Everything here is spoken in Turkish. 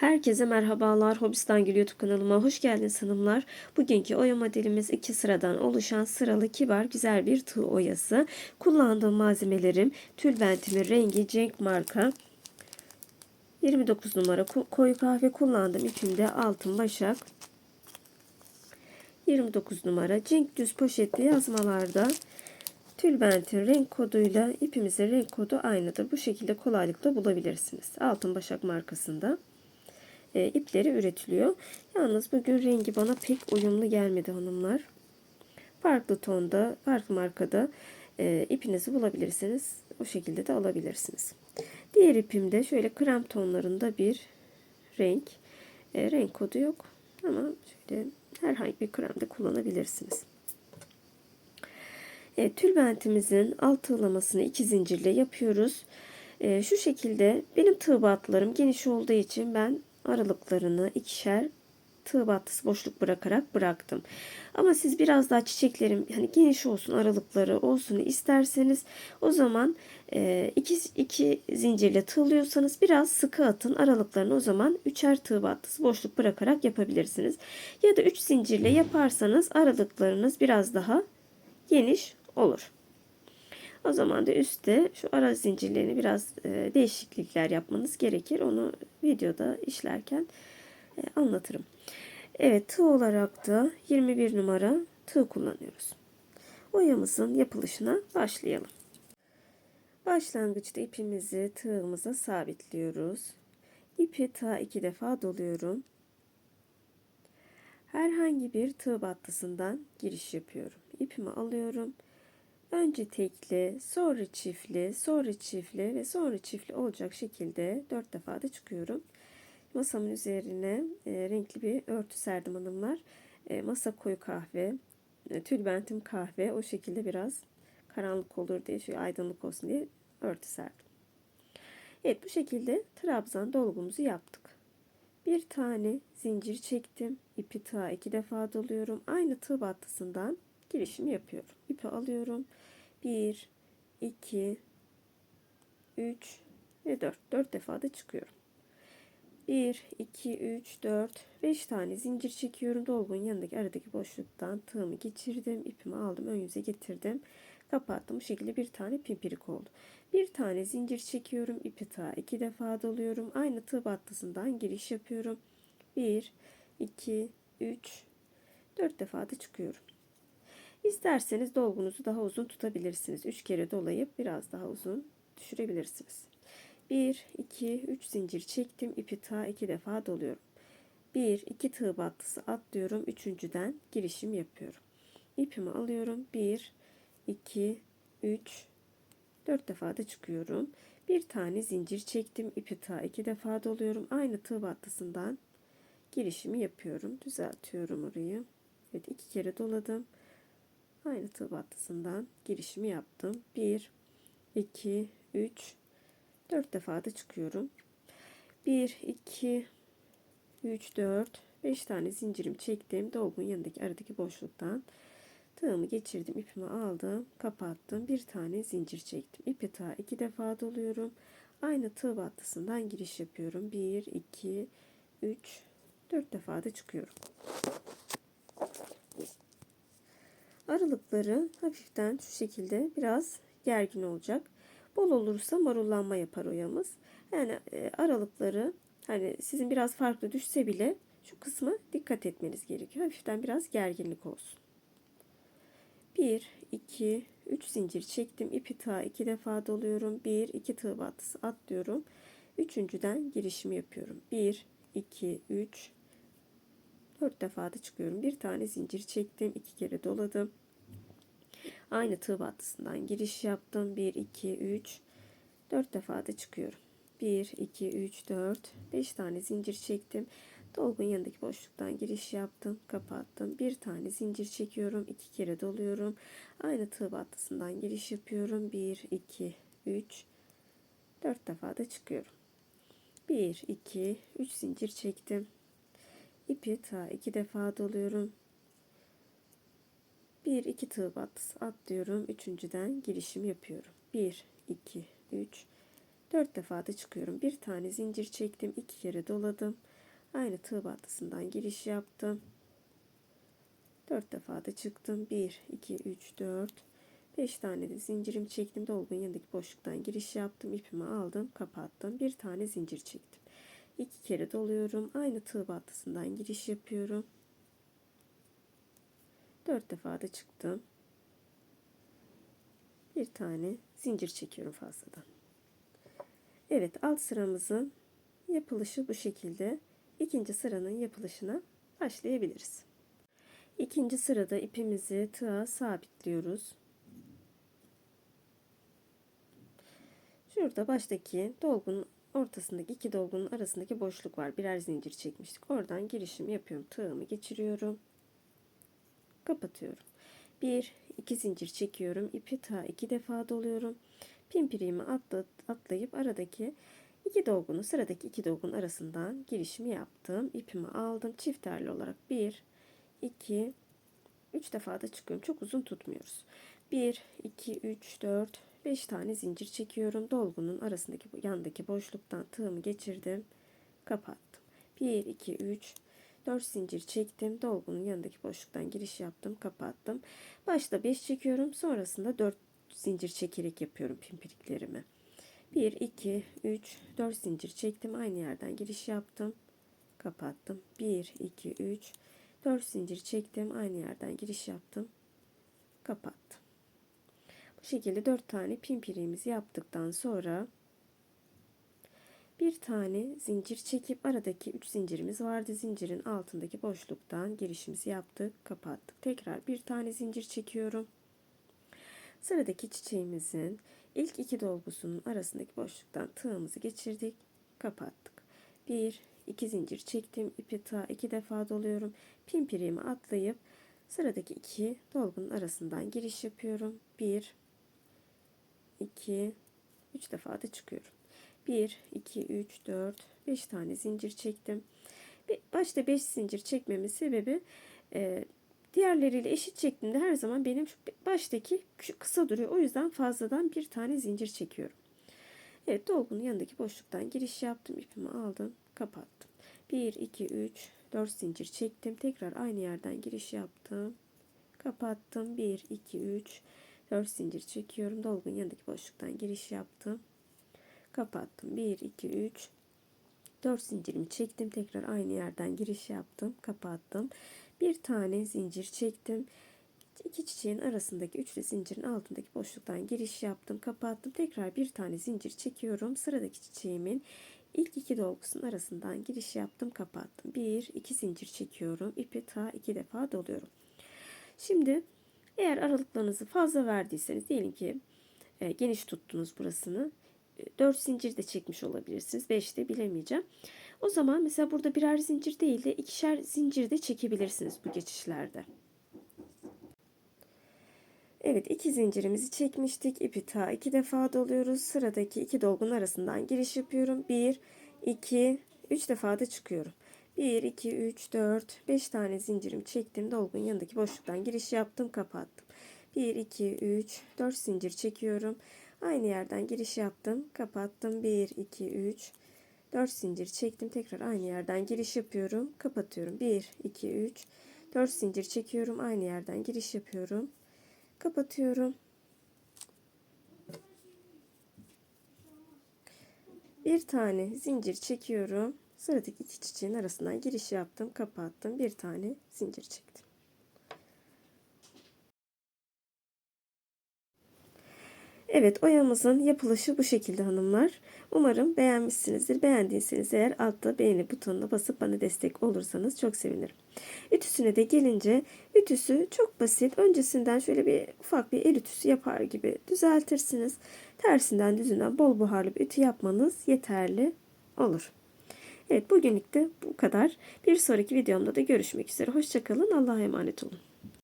Herkese merhabalar. Hobistan Gül YouTube kanalıma hoş geldiniz hanımlar. Bugünkü oya modelimiz iki sıradan oluşan sıralı kibar güzel bir tığ oyası. Kullandığım malzemelerim tülbentimin rengi Cenk marka. 29 numara koyu kahve kullandım. İpimde altın başak. 29 numara Cenk düz poşetli yazmalarda tülbentin renk koduyla ipimizin renk kodu aynıdır. Bu şekilde kolaylıkla bulabilirsiniz. Altın başak markasında e, ipleri üretiliyor. Yalnız bugün rengi bana pek uyumlu gelmedi hanımlar. Farklı tonda, farklı markada e, ipinizi bulabilirsiniz. O şekilde de alabilirsiniz. Diğer ipimde şöyle krem tonlarında bir renk. E, renk kodu yok ama şöyle herhangi bir kremde kullanabilirsiniz. E, tülbentimizin alt tığlamasını iki zincirle yapıyoruz. E, şu şekilde benim tığ batlarım geniş olduğu için ben aralıklarını ikişer tığ battısı boşluk bırakarak bıraktım. Ama siz biraz daha çiçeklerim hani geniş olsun aralıkları olsun isterseniz o zaman e, iki, iki zincirle tığlıyorsanız biraz sıkı atın aralıklarını o zaman üçer tığ battısı boşluk bırakarak yapabilirsiniz. Ya da üç zincirle yaparsanız aralıklarınız biraz daha geniş olur. O zaman da üstte şu ara zincirlerini biraz e, değişiklikler yapmanız gerekir. Onu videoda işlerken e, anlatırım. Evet tığ olarak da 21 numara tığ kullanıyoruz. Oyamızın yapılışına başlayalım. Başlangıçta ipimizi tığımıza sabitliyoruz. İpi ta iki defa doluyorum. Herhangi bir tığ battısından giriş yapıyorum. İpimi alıyorum Önce tekli, sonra çiftli, sonra çiftli ve sonra çiftli olacak şekilde dört defa da çıkıyorum. Masamın üzerine e, renkli bir örtü serdim hanımlar. E, masa koyu kahve, e, tülbentim kahve. O şekilde biraz karanlık olur diye, şöyle aydınlık olsun diye örtü serdim. Evet bu şekilde trabzan dolgumuzu yaptık. Bir tane zincir çektim. İpi tığa iki defa doluyorum. Aynı tığ battısından girişim yapıyorum. İpi alıyorum. 1, 2, 3 ve 4. 4 defa da çıkıyorum. 1, 2, 3, 4, 5 tane zincir çekiyorum. Dolgun yanındaki aradaki boşluktan tığımı geçirdim. ipimi aldım. Ön yüze getirdim. Kapattım. Bu şekilde bir tane pimpirik oldu. Bir tane zincir çekiyorum. ipi ta iki defa doluyorum. Aynı tığ battısından giriş yapıyorum. 1, 2, 3, 4 defa da çıkıyorum. İsterseniz dolgunuzu daha uzun tutabilirsiniz. 3 kere dolayıp biraz daha uzun düşürebilirsiniz. 1, 2, 3 zincir çektim. ipi ta 2 defa doluyorum. 1, 2 tığ battısı atlıyorum. Üçüncüden girişim yapıyorum. İpimi alıyorum. 1, 2, 3, 4 defa da çıkıyorum. Bir tane zincir çektim. ipi ta 2 defa doluyorum. Aynı tığ battısından girişimi yapıyorum. Düzeltiyorum orayı. Evet iki kere doladım. Aynı tığ battısından girişimi yaptım. 1, 2, 3, 4 defa da çıkıyorum. 1, 2, 3, 4, 5 tane zincirim çektim. Dolgun yanındaki aradaki boşluktan tığımı geçirdim. ipimi aldım. Kapattım. Bir tane zincir çektim. İpi ta iki defa doluyorum. Aynı tığ battısından giriş yapıyorum. 1, 2, 3, 4 defa da çıkıyorum. Aralıkları hafiften şu şekilde biraz gergin olacak. Bol olursa marullanma yapar oyamız. Yani e, aralıkları hani sizin biraz farklı düşse bile şu kısmı dikkat etmeniz gerekiyor. Hafiften biraz gerginlik olsun. 1, 2, 3 zincir çektim. İpi ta 2 defa doluyorum. 1, 2 tığ battısı atlıyorum. Üçüncüden girişimi yapıyorum. 1, 2, 3, 4 defa da çıkıyorum. Bir tane zincir çektim. 2 kere doladım. Aynı tığ battısından giriş yaptım. 1, 2, 3, 4 defa da çıkıyorum. 1, 2, 3, 4, 5 tane zincir çektim. Dolgun yanındaki boşluktan giriş yaptım. Kapattım. Bir tane zincir çekiyorum. 2 kere doluyorum. Aynı tığ battısından giriş yapıyorum. 1, 2, 3, 4 defa da çıkıyorum. 1, 2, 3 zincir çektim. İpi ta 2 defa doluyorum. Bir iki tığ battısı atlıyorum. Üçüncüden girişim yapıyorum. Bir iki üç 4 defa da çıkıyorum. Bir tane zincir çektim. 2 kere doladım. Aynı tığ battısından giriş yaptım. 4 defa da çıktım. 1, 2, 3, 4, 5 tane de zincirimi çektim. Dolgun yanındaki boşluktan giriş yaptım. ipimi aldım. Kapattım. Bir tane zincir çektim. 2 kere doluyorum. Aynı tığ battısından giriş yapıyorum. 4 defa da çıktım. Bir tane zincir çekiyorum fazladan. Evet alt sıramızın yapılışı bu şekilde. İkinci sıranın yapılışına başlayabiliriz. İkinci sırada ipimizi tığa sabitliyoruz. Şurada baştaki dolgunun ortasındaki iki dolgunun arasındaki boşluk var. Birer zincir çekmiştik. Oradan girişim yapıyorum. Tığımı geçiriyorum. Kapatıyorum. Bir, iki zincir çekiyorum. İpi ta iki defa doluyorum. Pimpiriğimi atla, atlayıp aradaki iki dolgunu sıradaki iki dolgun arasından girişimi yaptım. İpimi aldım. Çift terli olarak bir, iki, üç defa da çıkıyorum. Çok uzun tutmuyoruz. Bir, iki, üç, dört, beş tane zincir çekiyorum. Dolgunun arasındaki yandaki boşluktan tığımı geçirdim. Kapattım. Bir, iki, üç, 4 zincir çektim. Dolgunun yanındaki boşluktan giriş yaptım. Kapattım. Başta 5 çekiyorum. Sonrasında 4 zincir çekerek yapıyorum pimpiriklerimi. 1, 2, 3, 4 zincir çektim. Aynı yerden giriş yaptım. Kapattım. 1, 2, 3, 4 zincir çektim. Aynı yerden giriş yaptım. Kapattım. Bu şekilde 4 tane pimpiriğimizi yaptıktan sonra bir tane zincir çekip aradaki 3 zincirimiz vardı. Zincirin altındaki boşluktan girişimizi yaptık, kapattık. Tekrar bir tane zincir çekiyorum. Sıradaki çiçeğimizin ilk iki dolgusunun arasındaki boşluktan tığımızı geçirdik, kapattık. Bir, iki zincir çektim. ipi tığa iki defa doluyorum. Pimpiriğimi atlayıp sıradaki iki dolgunun arasından giriş yapıyorum. Bir, iki, üç defa da çıkıyorum. 1, 2, 3, 4, 5 tane zincir çektim. Başta 5 zincir çekmemin sebebi e, diğerleriyle eşit çektiğimde her zaman benim şu baştaki kısa duruyor. O yüzden fazladan bir tane zincir çekiyorum. Evet dolgunun yanındaki boşluktan giriş yaptım. ipimi aldım. Kapattım. 1, 2, 3, 4 zincir çektim. Tekrar aynı yerden giriş yaptım. Kapattım. 1, 2, 3, 4 zincir çekiyorum. Dolgun yanındaki boşluktan giriş yaptım kapattım. 1 2 3 4 zincirimi çektim. Tekrar aynı yerden giriş yaptım. Kapattım. Bir tane zincir çektim. İki çiçeğin arasındaki üçlü zincirin altındaki boşluktan giriş yaptım. Kapattım. Tekrar bir tane zincir çekiyorum. Sıradaki çiçeğimin ilk iki dolgusunun arasından giriş yaptım. Kapattım. Bir iki zincir çekiyorum. İpi ta iki defa doluyorum. Şimdi eğer aralıklarınızı fazla verdiyseniz diyelim ki e, geniş tuttunuz burasını 4 zincir de çekmiş olabilirsiniz. 5 de bilemeyeceğim. O zaman mesela burada birer zincir değil de ikişer zincir de çekebilirsiniz bu geçişlerde. Evet iki zincirimizi çekmiştik. İpi ta iki defa doluyoruz. Sıradaki iki dolgun arasından giriş yapıyorum. 1, 2, 3 defa da çıkıyorum. 1, 2, 3, 4, 5 tane zincirimi çektim. Dolgun yanındaki boşluktan giriş yaptım. Kapattım. 1, 2, 3, 4 zincir çekiyorum. Aynı yerden giriş yaptım. Kapattım. 1, 2, 3, 4 zincir çektim. Tekrar aynı yerden giriş yapıyorum. Kapatıyorum. 1, 2, 3, 4 zincir çekiyorum. Aynı yerden giriş yapıyorum. Kapatıyorum. Bir tane zincir çekiyorum. Sıradaki iki çiçeğin arasından giriş yaptım. Kapattım. Bir tane zincir çektim. Evet oyamızın yapılışı bu şekilde hanımlar. Umarım beğenmişsinizdir. Beğendiyseniz eğer altta beğeni butonuna basıp bana destek olursanız çok sevinirim. Ütüsüne de gelince ütüsü çok basit. Öncesinden şöyle bir ufak bir el ütüsü yapar gibi düzeltirsiniz. Tersinden düzünden bol buharlı bir ütü yapmanız yeterli olur. Evet bugünlük de bu kadar. Bir sonraki videomda da görüşmek üzere. Hoşçakalın. Allah'a emanet olun.